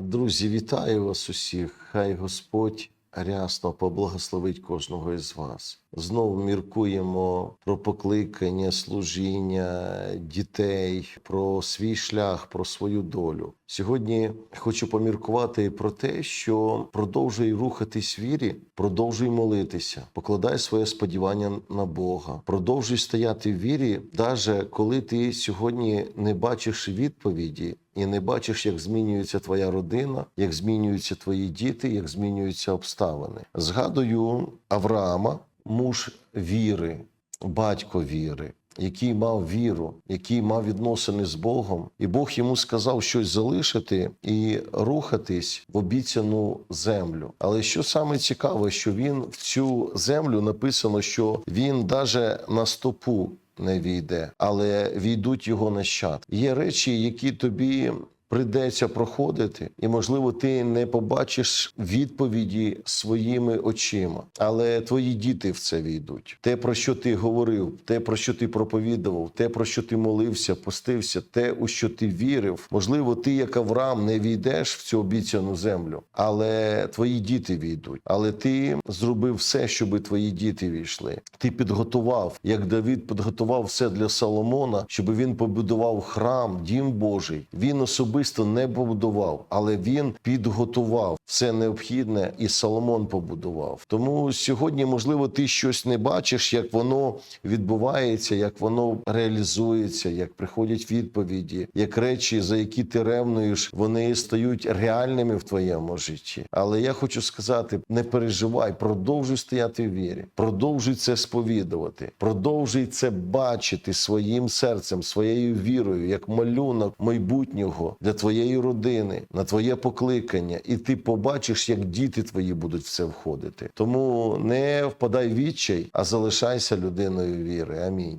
Друзі, вітаю вас усіх. Хай Господь рясно поблагословить кожного із вас. Знову міркуємо про покликання, служіння дітей, про свій шлях, про свою долю. Сьогодні хочу поміркувати про те, що продовжуй рухатись вірі, продовжуй молитися, покладай своє сподівання на Бога, продовжуй стояти в вірі, навіть коли ти сьогодні не бачиш відповіді і не бачиш, як змінюється твоя родина, як змінюються твої діти, як змінюються обставини. Згадую Авраама, муж віри, батько віри. Який мав віру, який мав відносини з Богом, і Бог йому сказав щось залишити і рухатись в обіцяну землю. Але що саме цікаве, що він в цю землю написано, що він даже на стопу не війде, але війдуть його нащадки. Є речі, які тобі. Придеться проходити, і можливо, ти не побачиш відповіді своїми очима, але твої діти в це війдуть. Те, про що ти говорив, те, про що ти проповідував, те, про що ти молився, постився, те, у що ти вірив. Можливо, ти, як Авраам, не війдеш в цю обіцяну землю, але твої діти війдуть. Але ти зробив все, щоб твої діти війшли. Ти підготував, як Давід підготував все для Соломона, щоб він побудував храм, дім Божий. Він особисто не побудував, але він підготував все необхідне, і Соломон побудував. Тому сьогодні, можливо, ти щось не бачиш, як воно відбувається, як воно реалізується, як приходять відповіді, як речі, за які ти ревнуєш, вони стають реальними в твоєму житті. Але я хочу сказати: не переживай, продовжуй стояти в вірі, продовжуй це сповідувати, продовжуй це бачити своїм серцем, своєю вірою, як малюнок майбутнього для твоєї родини, на твоє покликання, і ти побачиш, як діти твої будуть в це входити. Тому не впадай в відчай, а залишайся людиною віри. Амінь.